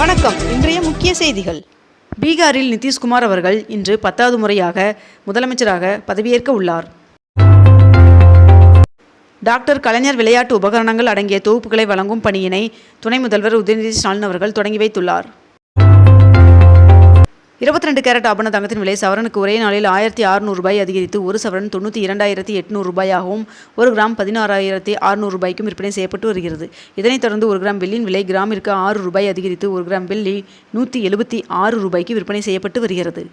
வணக்கம். இன்றைய முக்கிய செய்திகள். பீகாரில் நிதிஷ்குமார் அவர்கள் இன்று பத்தாவது முறையாக முதலமைச்சராக பதவியேற்க உள்ளார். டாக்டர் கலைஞர் விளையாட்டு உபகரணங்கள் அடங்கிய தொகுப்புகளை வழங்கும் பணியினை துணை முதல்வர் உதயநிதி ஸ்டாலின் அவர்கள் தொடங்கி வைத்துள்ளார். இருபத்தி ரெண்டு கேரட் ஆபண தங்கத்தின் விலை சவரனுக்கு ஒரே நாளில் ஆயிரத்தி அறுநூறு ரூபாய் அதிகரித்து ஒரு சவரன் தொண்ணூற்றி இரண்டாயிரத்தி எட்நூறு ரூபாயாகவும் ஒரு கிராம் பதினாறாயிரத்தி அறுநூறு ரூபாய்க்கும் விற்பனை செய்யப்பட்டு வருகிறது. இதனைத் தொடர்ந்து ஒரு கிராம் வெள்ளியின் விலை கிராமிற்கு ஆறு ரூபாய் அதிகரித்து ஒரு கிராம் வெள்ளி நூற்றி எழுபத்தி ஆறு ரூபாய்க்கு விற்பனை செய்யப்பட்டு வருகிறது.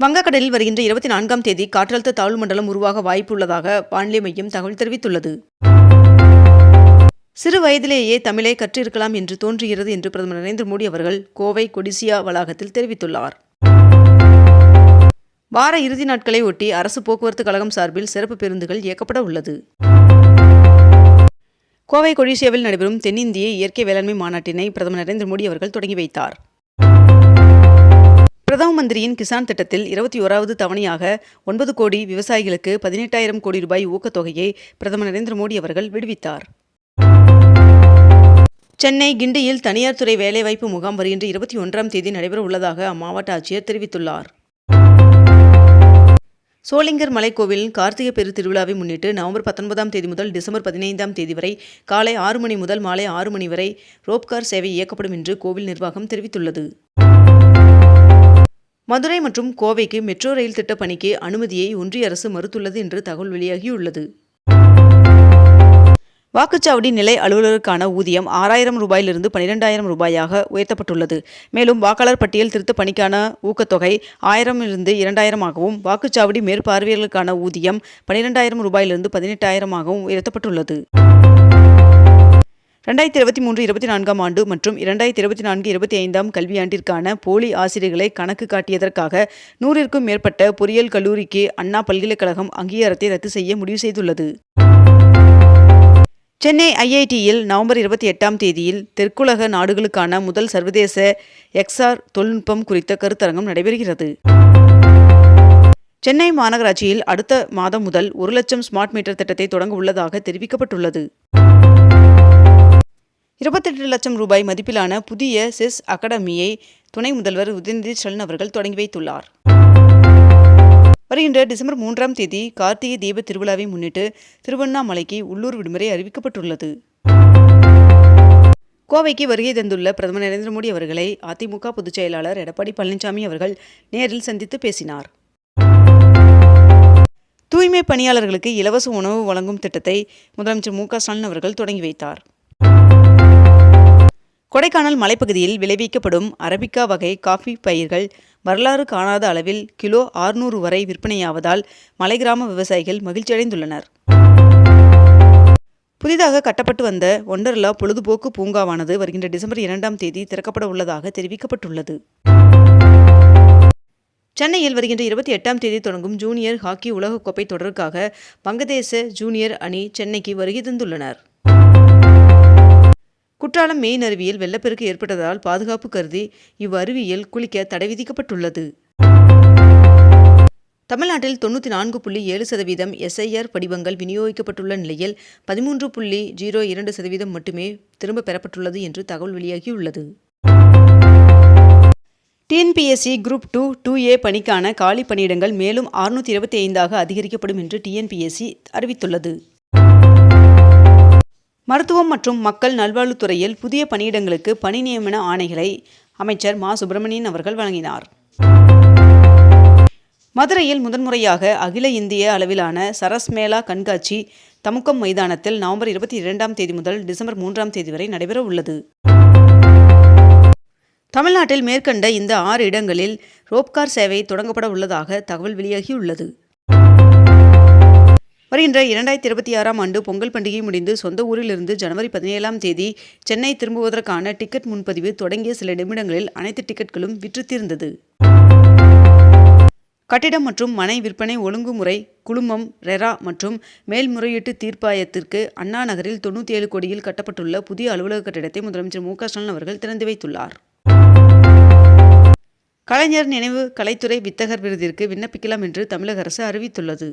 வங்கக்கடலில் வருகின்ற இருபத்தி நான்காம் தேதி காற்றழுத்த தாழ்வு மண்டலம் உருவாக வாய்ப்பு உள்ளதாக வானிலை மையம் தகவல் தெரிவித்துள்ளது. சிறு வயதிலேயே தமிழை கற்றிருக்கலாம் என்று தோன்றுகிறது என்று பிரதமர் நரேந்திர மோடி அவர்கள் கோவை கொடிசியா வளாகத்தில் தெரிவித்துள்ளார். வார இறுதி நாட்களை ஒட்டி அரசு போக்குவரத்து கழகம் சார்பில் சிறப்பு பேருந்துகள் இயக்கப்பட உள்ளது. கோவை கொடிசியாவில் நடைபெறும் தென்னிந்திய இயற்கை வேளாண்மை மாநாட்டினை பிரதமர் நரேந்திர மோடி அவர்கள் தொடங்கி வைத்தார். பிரதம மந்திரியின் கிசான் திட்டத்தில் இருபத்தி ஓராவது தவணையாக ஒன்பது கோடி விவசாயிகளுக்கு பதினெட்டாயிரம் கோடி ரூபாய் ஊக்கத்தொகையை பிரதமர் நரேந்திர மோடி அவர்கள் விடுவித்தார். சென்னை கிண்டியில் தனியார் துறை வேலைவாய்ப்பு முகாம் வருகின்ற இருபத்தி ஒன்றாம் தேதி நடைபெற உள்ளதாக அம்மாவட்ட ஆட்சியர் தெரிவித்துள்ளார். சோளிங்கர் மலைக்கோவிலின் கார்த்திகை பெரு திருவிழாவை முன்னிட்டு நவம்பர் பத்தொன்பதாம் தேதி முதல் டிசம்பர் பதினைந்தாம் தேதி வரை காலை ஆறு மணி முதல் மாலை ஆறு மணி வரை ரோப்கார் சேவை இயக்கப்படும் என்று கோவில் நிர்வாகம் தெரிவித்துள்ளது. மதுரை மற்றும் கோவைக்கு மெட்ரோ ரயில் திட்ட பணிக்கு அனுமதியை ஒன்றிய அரசு மறுத்துள்ளது என்று தகவல் வெளியாகியுள்ளது. வாக்குச்சாவடி நிலை அலுவலருக்கான ஊதியம் ஆறாயிரம் ரூபாயிலிருந்து பனிரெண்டாயிரம் ரூபாயாக உயர்த்தப்பட்டுள்ளது. மேலும் வாக்காளர் பட்டியல் திருத்த பணிக்கான ஊக்கத்தொகை ஆயிரம் இருந்து இரண்டாயிரமாகவும் வாக்குச்சாவடி மேற்பார்வையாளர்களுக்கான ஊதியம் பனிரெண்டாயிரம் ரூபாயிலிருந்து பதினெட்டாயிரமாகவும் உயர்த்தப்பட்டுள்ளது. ரெண்டாயிரத்தி இருபத்தி மூன்று இருபத்தி நான்காம் ஆண்டு மற்றும் இரண்டாயிரத்தி இருபத்தி நான்கு இருபத்தி ஐந்தாம் கல்வியாண்டிற்கான போலி ஆசிரியர்களை கணக்கு காட்டியதற்காக நூறிற்கும் மேற்பட்ட பொறியியல் கல்லூரிக்கு அண்ணா பல்கலைக்கழகம் அங்கீகாரத்தை ரத்து செய்ய முடிவு செய்துள்ளது. சென்னை ஐஐடியில் நவம்பர் இருபத்தி எட்டாம் தேதியில் தெற்குலக நாடுகளுக்கான முதல் சர்வதேச எக்ஸ்ஆர் தொழில்நுட்பம் குறித்த கருத்தரங்கம் நடைபெறுகிறது. சென்னை மாநகராட்சியில் அடுத்த மாதம் முதல் ஒரு லட்சம் ஸ்மார்ட் மீட்டர் திட்டத்தை தொடங்க உள்ளதாக தெரிவிக்கப்பட்டுள்ளது. இருபத்தெட்டு லட்சம் ரூபாய் மதிப்பிலான புதிய செஸ் அகாடமியை துணை முதல்வர் உதயநிதி ஸ்டாலின் அவர்கள் தொடங்கி வைத்துள்ளார். வருகின்ற டிசம்பர் மூன்றாம் தேதி கார்த்திகை தீப திருவிழாவை முன்னிட்டு திருவண்ணாமலைக்கு உள்ளூர் விடுமுறை அறிவிக்கப்பட்டுள்ளது. கோவைக்கு வருகை தந்துள்ள பிரதமர் நரேந்திர மோடி அவர்களை அதிமுக பொதுச் செயலாளர் எடப்பாடி பழனிசாமி அவர்கள் நேரில் சந்தித்து பேசினார். தூய்மை பணியாளர்களுக்கு இலவச உணவு வழங்கும் திட்டத்தை முதலமைச்சர் மு ஸ்டாலின் அவர்கள் தொடங்கி வைத்தார். கொடைக்கானல் மலைப்பகுதியில் விளைவிக்கப்படும் அரபிக்கா வகை காஃபி பயிர்கள் வரலாறு காணாத அளவில் கிலோ ஆறுநூறு வரை விற்பனையாவதால் மலை கிராம விவசாயிகள் மகிழ்ச்சியடைந்துள்ளனர். புதிதாக கட்டப்பட்டு வந்த ஒண்டர்லா பொழுதுபோக்கு பூங்காவானது வருகின்ற டிசம்பர் இரண்டாம் தேதி திறக்கப்பட உள்ளதாக தெரிவிக்கப்பட்டுள்ளது. சென்னையில் வருகின்ற இருபத்தி எட்டாம் தேதி தொடங்கும் ஜூனியர் ஹாக்கி உலகக்கோப்பை தொடருக்காக வங்கதேச ஜூனியர் அணி சென்னைக்கு வருகை தந்துள்ளனர். குற்றாலம் மெயின் அருவியில் வெள்ளப்பெருக்கு ஏற்பட்டதால் பாதுகாப்பு கருதி இவ்வருவியில் குளிக்க தடை விதிக்கப்பட்டுள்ளது. தமிழ்நாட்டில் தொண்ணூற்றி நான்கு புள்ளி ஏழு சதவீதம் எஸ்ஐஆர் படிவங்கள் விநியோகிக்கப்பட்டுள்ள நிலையில் பதிமூன்று புள்ளி ஜீரோ இரண்டு சதவீதம் மட்டுமே திரும்ப பெறப்பட்டுள்ளது என்று தகவல் வெளியாகியுள்ளது. TNPSC group two two a பணிக்கான காலி பணியிடங்கள் மேலும் அறுநூற்றி இருபத்தி ஐந்தாக அதிகரிக்கப்படும் என்று டிஎன்பிஎஸ்சி அறிவித்துள்ளது. மருத்துவம் மற்றும் மக்கள் நல்வாழ்வுத்துறையில் புதிய பணியிடங்களுக்கு பணி நியமன ஆணைகளை அமைச்சர் மா. சுப்பிரமணியன் அவர்கள் வழங்கினார். மதுரையில் முதன்முறையாக அகில இந்திய அளவிலான சரஸ் மேளா கண்காட்சி தமுக்கம் மைதானத்தில் நவம்பர் இருபத்தி இரண்டாம் தேதி முதல் டிசம்பர் மூன்றாம் தேதி வரை நடைபெற உள்ளது. தமிழ்நாட்டில் மேற்கண்ட இந்த ஆறு இடங்களில் ரோப்கார் சேவை தொடங்கப்பட உள்ளதாக தகவல் வெளியாகியுள்ளது. வருகின்ற இரண்டாயிரத்தி இருபத்தி ஆறாம் ஆண்டு பொங்கல் பண்டிகை முடிந்து சொந்த ஊரிலிருந்து ஜனவரி பதினேழாம் தேதி சென்னை திரும்புவதற்கான டிக்கெட் முன்பதிவு தொடங்கிய சில நிமிடங்களில் அனைத்து டிக்கெட்களும் விற்றுத்தீர்ந்தது. கட்டிடம் மற்றும் மனை விற்பனை ஒழுங்குமுறை குழுமம் ரெரா மற்றும் மேல்முறையீட்டு தீர்ப்பாயத்திற்கு அண்ணா நகரில் தொண்ணூற்றி ஏழு கோடியில் கட்டப்பட்டுள்ள புதிய அலுவலக கட்டிடத்தை முதலமைச்சர் மு ஸ்டாலின் அவர்கள் திறந்து வைத்துள்ளார். கலைஞர் நினைவு கலைத்துறை வித்தகர் விருதிற்கு விண்ணப்பிக்கலாம் என்று தமிழக அரசு அறிவித்துள்ளது.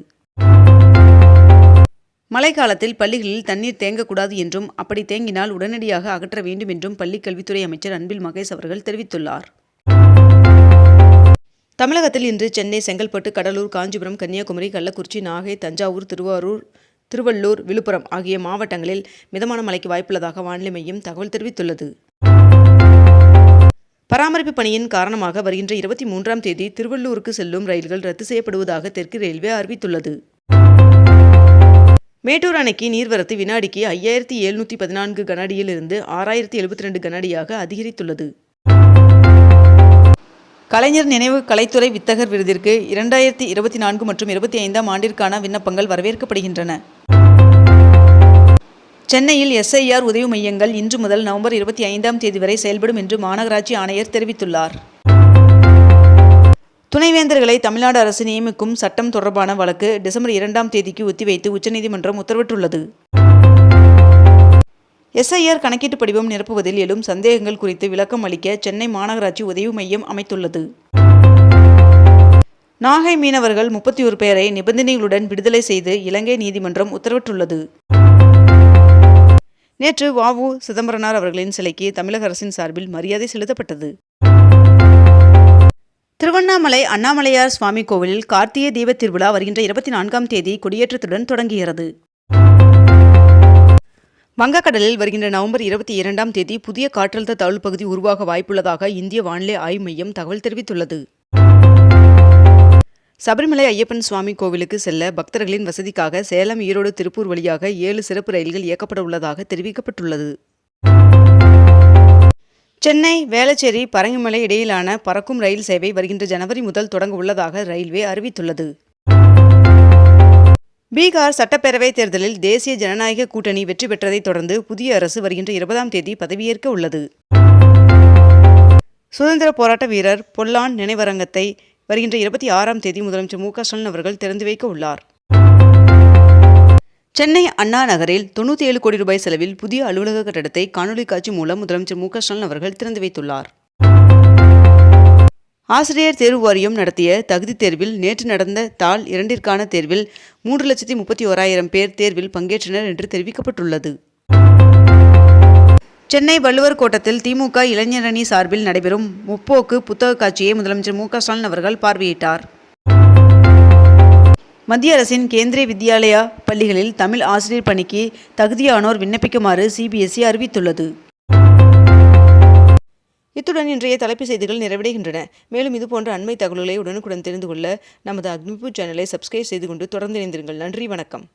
மழைக்காலத்தில் பள்ளிகளில் தண்ணீர் தேங்கக்கூடாது என்றும் அப்படி தேங்கினால் உடனடியாக அகற்ற வேண்டும் என்றும் பள்ளிக் கல்வித்துறை அமைச்சர் அன்பில் மகேஷ் அவர்கள் தெரிவித்துள்ளார். தமிழகத்தில் இன்று சென்னை செங்கல்பட்டு கடலூர் காஞ்சிபுரம் கன்னியாகுமரி கள்ளக்குறிச்சி நாகை தஞ்சாவூர் திருவாரூர் திருவள்ளூர் விழுப்புரம் ஆகிய மாவட்டங்களில் மிதமான மழைக்கு வாய்ப்புள்ளதாக வானிலை மையம் தகவல் தெரிவித்துள்ளது. பராமரிப்பு பணியின் காரணமாக வருகின்ற இருபத்தி மூன்றாம் தேதி திருவள்ளூருக்கு செல்லும் ரயில்கள் ரத்து செய்யப்படுவதாக தெற்கு ரயில்வே அறிவித்துள்ளது. மேட்டூர் அணைக்கு நீர்வரத்து வினாடிக்கு ஐயாயிரத்தி எழுநூற்றி பதினான்கு கனஅடியில் இருந்து ஆறாயிரத்தி எழுபத்தி ரெண்டு கனஅடியாக அதிகரித்துள்ளது. கலைஞர் நினைவு கலைத்துறை வித்தகர் விருதிற்கு இரண்டாயிரத்தி இருபத்தி நான்கு மற்றும் இருபத்தி ஐந்தாம் ஆண்டிற்கான விண்ணப்பங்கள் வரவேற்கப்படுகின்றன. சென்னையில் எஸ்ஐஆர் உதவி மையங்கள் இன்று முதல் நவம்பர் இருபத்தி ஐந்தாம் தேதி வரை செயல்படும் என்று மாநகராட்சி ஆணையர் தெரிவித்துள்ளார். துணைவேந்தர்களை தமிழ்நாடு அரசு நியமிக்கும் சட்டம் தொடர்பான வழக்கு டிசம்பர் இரண்டாம் தேதிக்கு ஒத்திவைத்து உச்சநீதிமன்றம் உத்தரவிட்டுள்ளது. எஸ்ஐஆர் கணக்கீட்டு படிவம் நிரப்புவதில் எழும் சந்தேகங்கள் குறித்து விளக்கம் அளிக்க சென்னை மாநகராட்சி உதவி மையம் அமைத்துள்ளது. நாகை மீனவர்கள் முப்பத்தி ஒரு பேரை நிபந்தனைகளுடன் விடுதலை செய்து இலங்கை நீதிமன்றம் உத்தரவிட்டுள்ளது. நேற்று வாவு சிதம்பரனார் அவர்களின் சிலைக்கு தமிழக அரசின் சார்பில் மரியாதை செலுத்தப்பட்டது. திருவண்ணாமலை அண்ணாமலையார் சுவாமி கோவிலில் கார்த்திகை தீபத் திருவிழா வருகின்ற இருபத்தி நான்காம் தேதி கொடியேற்றத்துடன் தொடங்குகிறது. வங்கக்கடலில் வருகின்ற நவம்பர் இருபத்தி இரண்டாம் தேதி புதிய காற்றழுத்த தாழ்வு பகுதி உருவாக வாய்ப்புள்ளதாக இந்திய வானிலை ஆய்வு மையம் தகவல் தெரிவித்துள்ளது. சபரிமலை ஐயப்பன் சுவாமி கோவிலுக்கு செல்ல பக்தர்களின் வசதிக்காக சேலம் ஈரோடு திருப்பூர் வழியாக ஏழு சிறப்பு ரயில்கள் இயக்கப்பட உள்ளதாக தெரிவிக்கப்பட்டுள்ளது. சென்னை வேளச்சேரி பரங்கிமலை இடையிலான பறக்கும் ரயில் சேவை வருகின்ற ஜனவரி முதல் தொடங்க உள்ளதாக ரயில்வே அறிவித்துள்ளது. பீகார் சட்டப்பேரவை தேர்தலில் தேசிய ஜனநாயக கூட்டணி வெற்றி பெற்றதைத் தொடர்ந்து புதிய அரசு வருகின்ற இருபதாம் தேதி பதவியேற்க உள்ளது. சுதந்திர போராட்ட வீரர் பொல்லான் நினைவரங்கத்தை வருகின்ற இருபத்தி ஆறாம் தேதி முதலமைச்சர் மு க ஸ்டாலின் அவர்கள் திறந்து வைக்க உள்ளார். சென்னை அண்ணா நகரில் தொண்ணூற்றி ஏழு கோடி ரூபாய் செலவில் புதிய அலுவலக கட்டடத்தை காணொலி காட்சி மூலம் முதலமைச்சர் மு ஸ்டாலின் அவர்கள் திறந்து வைத்துள்ளார். ஆசிரியர் தேர்வு வாரியம் நடத்திய தகுதி தேர்வில் நேற்று நடந்த தாள் இரண்டிற்கான தேர்வில் மூன்று லட்சத்தி முப்பத்தி ஓராயிரம் பேர் தேர்வில் பங்கேற்றனர் என்று தெரிவிக்கப்பட்டுள்ளது. சென்னை வள்ளுவர் கோட்டத்தில் திமுக இளைஞரணி சார்பில் நடைபெறும் முப்போக்கு புத்தக காட்சியை முதலமைச்சர் மு ஸ்டாலின் அவர்கள் பார்வையிட்டார். மத்திய அரசின் கேந்திரிய வித்யாலயா பள்ளிகளில் தமிழ் ஆசிரியர் பணிக்கு தகுதியானோர் விண்ணப்பிக்குமாறு சிபிஎஸ்இ அறிவித்துள்ளது. இத்துடன் இன்றைய தலைப்பு செய்திகள் நிறைவடைகின்றன. மேலும் இதுபோன்ற அண்மை தகவல்களை உடனுக்குடன் தெரிந்து கொள்ள நமது அக்னிபூ சேனலை சப்ஸ்கிரைப் செய்து கொண்டு தொடர்ந்து இணைந்திருங்கள். நன்றி வணக்கம்.